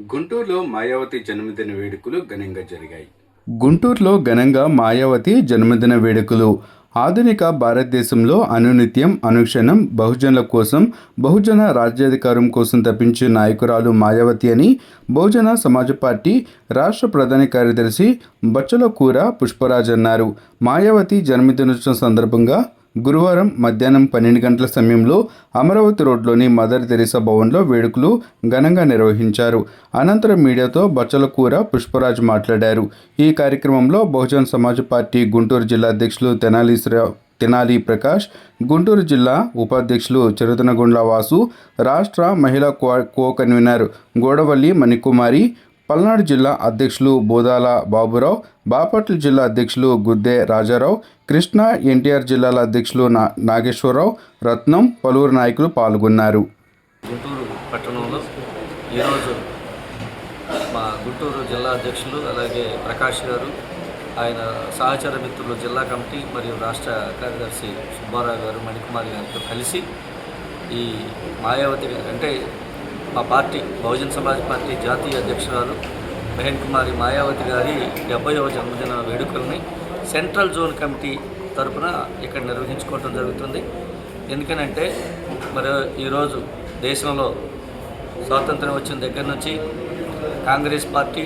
గుంటూరులో మాయావతి జన్మదిన వేడుకలు ఘనంగా జరిగాయి. గుంటూరులో ఘనంగా మాయావతి జన్మదిన వేడుకలు. ఆధునిక భారతదేశంలో అనునిత్యం అనుక్షణం బహుజనుల కోసం బహుజన రాజ్యాధికారం కోసం తప్పించే నాయకురాలు మాయావతి అని బహుజన సమాజ్ పార్టీ రాష్ట్ర ప్రధాన కార్యదర్శి బచ్చల కూర పుష్పరాజ్ అన్నారు. మాయావతి జన్మదినోత్సవం సందర్భంగా గురువారం మధ్యాహ్నం పన్నెండు గంటల సమయంలో అమరావతి రోడ్లోని మదర్ తెరిసా భవన్లో వేడుకలు ఘనంగా నిర్వహించారు. అనంతరం మీడియాతో బచ్చల కూర పుష్పరాజ్ మాట్లాడారు. ఈ కార్యక్రమంలో బహుజన్ సమాజ్ పార్టీ గుంటూరు జిల్లా అధ్యక్షులు తెనాలి శ్రా- తెనాలి ప్రకాష్ గుంటూరు జిల్లా ఉపాధ్యక్షులు చిరుతనగుండ్ల వాసు రాష్ట్ర మహిళా co co convenor Godavalli Manikumari Palnadu జిల్లా అధ్యక్షులు బోదాల బాబురావు బాపట్ల జిల్లా అధ్యక్షులు గుద్దే రాజారావు కృష్ణా ఎన్టీఆర్ జిల్లాల అధ్యక్షులు నా నాగేశ్వరరావు రత్నం పలువురు నాయకులు పాల్గొన్నారు. గుంటూరు పట్టణంలో ఈరోజు మా గుంటూరు జిల్లా అధ్యక్షులు అలాగే ప్రకాష్ గారు ఆయన సహచర మిత్రులు జిల్లా కమిటీ మరియు రాష్ట్ర కార్యదర్శి సుబ్బారావు గారు మణికుమారి గారితో కలిసి ఈ మాయావతి గారు అంటే మా పార్టీ బహుజన్ సమాజ్ పార్టీ జాతీయ అధ్యక్షురాలు బహన్ కుమారి మాయావతి గారి డెబ్బైవ జన్మదిన వేడుకల్ని సెంట్రల్ జోన్ కమిటీ తరపున ఇక్కడ నిర్వహించుకోవడం జరుగుతుంది. ఎందుకనంటే మరి ఈరోజు దేశంలో స్వాతంత్రం వచ్చిన దగ్గర నుంచి కాంగ్రెస్ పార్టీ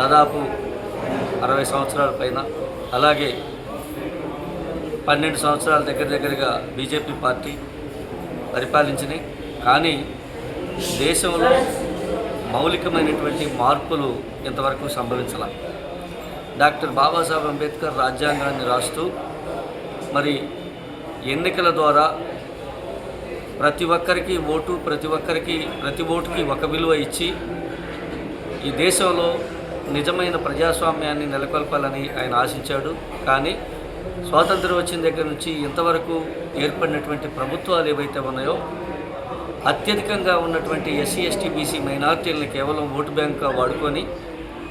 దాదాపు అరవై సంవత్సరాల పైన అలాగే పన్నెండు సంవత్సరాల దగ్గర దగ్గరగా బీజేపీ పార్టీ పరిపాలించినాయి. కానీ దేశంలో మౌలికమైనటువంటి మార్పులు ఇంతవరకు సంభవించాల? డాక్టర్ బాబాసాహెబ్ అంబేద్కర్ రాజ్యాంగాన్ని రాస్తూ మరి ఎన్నికల ద్వారా ప్రతి ఒక్కరికి ఓటు ప్రతి ఒక్కరికి ప్రతి ఓటుకి ఒక విలువ ఇచ్చి ఈ దేశంలో నిజమైన ప్రజాస్వామ్యాన్ని నెలకొల్పాలని ఆయన ఆశించాడు. కానీ స్వాతంత్రం వచ్చిన దగ్గర నుంచి ఇంతవరకు ఏర్పడినటువంటి ప్రభుత్వాలు ఏవైతే ఉన్నాయో అత్యధికంగా ఉన్నటువంటి ఎస్సీ ఎస్టీ బీసీ మైనార్టీలను కేవలం ఓటు బ్యాంక్గా వాడుకొని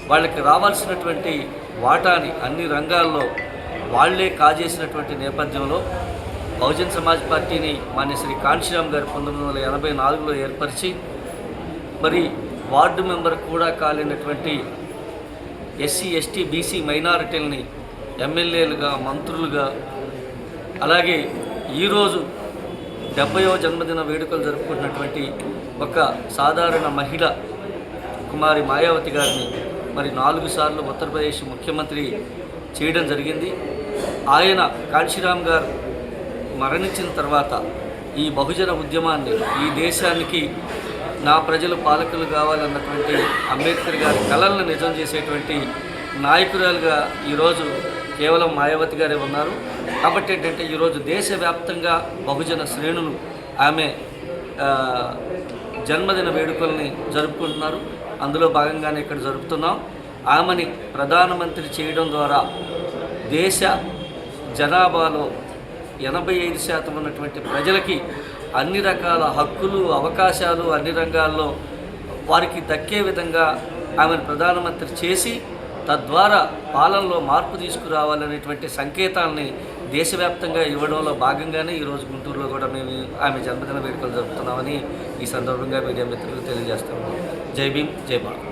వాళ్ళకి రావాల్సినటువంటి వాటాని అన్ని రంగాల్లో వాళ్ళే కాజేసినటువంటి నేపథ్యంలో బహుజన్ సమాజ్ పార్టీని మాన్య శ్రీ కాంశీరామ్ గారు పంతొమ్మిది వందల ఎనభై నాలుగులో ఏర్పరిచి మరి వార్డు మెంబర్ కూడా కాలినటువంటి ఎస్సీ ఎస్టీ బీసీ మైనారిటీలని ఎమ్మెల్యేలుగా మంత్రులుగా అలాగే ఈరోజు డెబ్బయో జన్మదిన వేడుకలు జరుపుకుంటున్నటువంటి ఒక సాధారణ మహిళ కుమారి మాయావతి గారిని మరి నాలుగు సార్లు ఉత్తరప్రదేశ్ ముఖ్యమంత్రి చేయడం జరిగింది. ఆయన కాంశీరామ్ గారు మరణించిన తర్వాత ఈ బహుజన ఉద్యమాన్ని ఈ దేశానికి నా ప్రజలు పాలకులు కావాలన్నటువంటి అంబేద్కర్ గారి కళలను నిజం చేసేటువంటి నాయకురాలుగా ఈరోజు కేవలం మాయావతి గారే ఉన్నారు. కాబట్టి ఏంటంటే ఈరోజు దేశవ్యాప్తంగా బహుజన శ్రేణులు ఆమె జన్మదిన వేడుకల్ని జరుపుకుంటున్నారు. అందులో భాగంగానే ఇక్కడ జరుపుతున్నాం. ఆమెని ప్రధానమంత్రి చేయడం ద్వారా దేశ జనాభాలో ఎనభై ఐదు శాతం ఉన్నటువంటి ప్రజలకి అన్ని రకాల హక్కులు అవకాశాలు అన్ని రంగాల్లో వారికి దక్కే విధంగా ఆమెను ప్రధానమంత్రి చేసి తద్వారా పాలనలో మార్పు తీసుకురావాలనేటువంటి సంకేతాలని దేశవ్యాప్తంగా ఇవ్వడంలో భాగంగానే ఈరోజు గుంటూరులో కూడా మేము ఆమె జన్మదిన వేడుకలు జరుపుతున్నామని ఈ సందర్భంగా మీడియా మిత్రులకు తెలియజేస్తున్నాము జై భీమ్ జై భారత్.